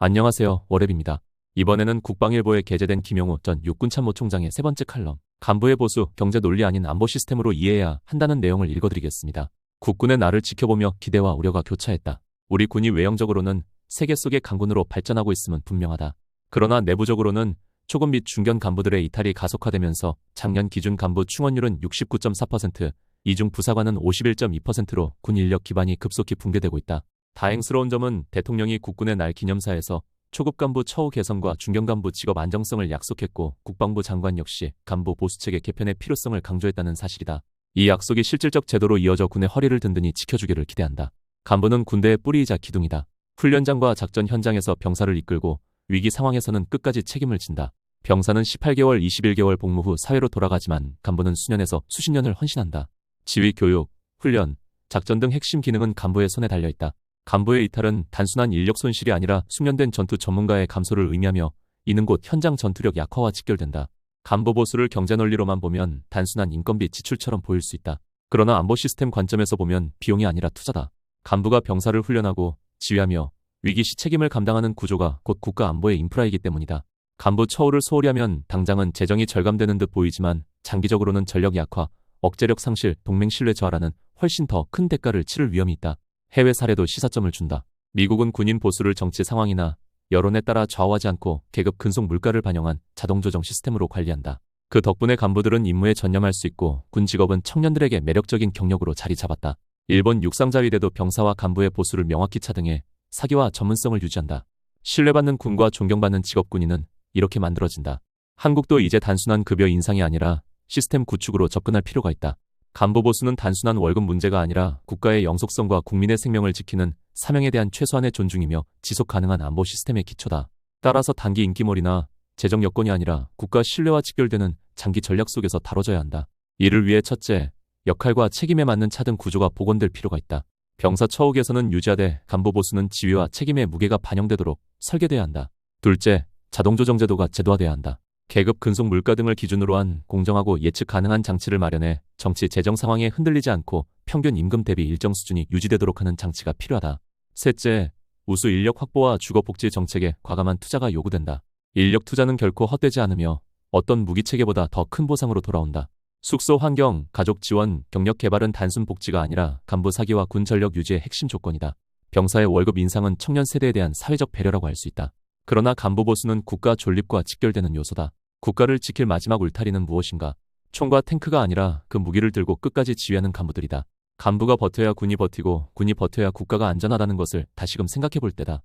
안녕하세요. 월앱입니다. 이번에는 국방일보에 게재된 김용우 전 육군참모총장의 세 번째 칼럼, 간부의 보수, 경제 논리 아닌 안보 시스템으로 이해해야 한다는 내용을 읽어드리겠습니다. 국군의 나를 지켜보며 기대와 우려가 교차했다. 우리 군이 외형적으로는 세계 속의 강군으로 발전하고 있음은 분명하다. 그러나 내부적으로는 초급 및 중견 간부들의 이탈이 가속화되면서 작년 기준 간부 충원율은 69.4%, 이중 부사관은 51.2%로 군 인력 기반이 급속히 붕괴되고 있다. 다행스러운 점은 대통령이 국군의 날 기념사에서 초급 간부 처우 개선과 중견 간부 직업 안정성을 약속했고 국방부 장관 역시 간부 보수체계 개편의 필요성을 강조했다는 사실이다. 이 약속이 실질적 제도로 이어져 군의 허리를 든든히 지켜주기를 기대한다. 간부는 군대의 뿌리이자 기둥이다. 훈련장과 작전 현장에서 병사를 이끌고 위기 상황에서는 끝까지 책임을 진다. 병사는 18개월, 21개월 복무 후 사회로 돌아가지만 간부는 수년에서 수십 년을 헌신한다. 지휘, 교육, 훈련, 작전 등 핵심 기능은 간부의 손에 달려 있다. 간부의 이탈은 단순한 인력 손실이 아니라 숙련된 전투 전문가의 감소를 의미하며 이는 곧 현장 전투력 약화와 직결된다. 간부 보수를 경제 논리로만 보면 단순한 인건비 지출처럼 보일 수 있다. 그러나 안보 시스템 관점에서 보면 비용이 아니라 투자다. 간부가 병사를 훈련하고 지휘하며 위기 시 책임을 감당하는 구조가 곧 국가 안보의 인프라이기 때문이다. 간부 처우를 소홀히 하면 당장은 재정이 절감되는 듯 보이지만 장기적으로는 전력 약화, 억제력 상실, 동맹 신뢰 저하라는 훨씬 더 큰 대가를 치를 위험이 있다. 해외 사례도 시사점을 준다. 미국은 군인 보수를 정치 상황이나 여론에 따라 좌우하지 않고 계급 근속 물가를 반영한 자동 조정 시스템으로 관리한다. 그 덕분에 간부들은 임무에 전념할 수 있고 군 직업은 청년들에게 매력적인 경력으로 자리 잡았다. 일본 육상자위대도 병사와 간부의 보수를 명확히 차등해 사기와 전문성을 유지한다. 신뢰받는 군과 존경받는 직업군인은 이렇게 만들어진다. 한국도 이제 단순한 급여 인상이 아니라 시스템 구축으로 접근할 필요가 있다. 간부 보수는 단순한 월급 문제가 아니라 국가의 영속성과 국민의 생명을 지키는 사명에 대한 최소한의 존중이며 지속 가능한 안보 시스템의 기초다. 따라서 단기 인기몰이나 재정 여건이 아니라 국가 신뢰와 직결되는 장기 전략 속에서 다뤄져야 한다. 이를 위해 첫째, 역할과 책임에 맞는 차등 구조가 복원될 필요가 있다. 병사 처우 개선은 유지하되 간부 보수는 지위와 책임의 무게가 반영되도록 설계돼야 한다. 둘째, 자동조정 제도가 제도화돼야 한다. 계급 근속 물가 등을 기준으로 한 공정하고 예측 가능한 장치를 마련해 정치 재정 상황에 흔들리지 않고 평균 임금 대비 일정 수준이 유지되도록 하는 장치가 필요하다. 셋째, 우수 인력 확보와 주거복지 정책에 과감한 투자가 요구된다. 인력 투자는 결코 헛되지 않으며 어떤 무기 체계보다 더 큰 보상으로 돌아온다. 숙소 환경, 가족 지원, 경력 개발은 단순 복지가 아니라 간부 사기와 군 전력 유지의 핵심 조건이다. 병사의 월급 인상은 청년 세대에 대한 사회적 배려라고 할 수 있다. 그러나 간부 보수는 국가 존립과 직결되는 요소다. 국가를 지킬 마지막 울타리는 무엇인가? 총과 탱크가 아니라 그 무기를 들고 끝까지 지휘하는 간부들이다. 간부가 버텨야 군이 버티고 군이 버텨야 국가가 안전하다는 것을 다시금 생각해 볼 때다.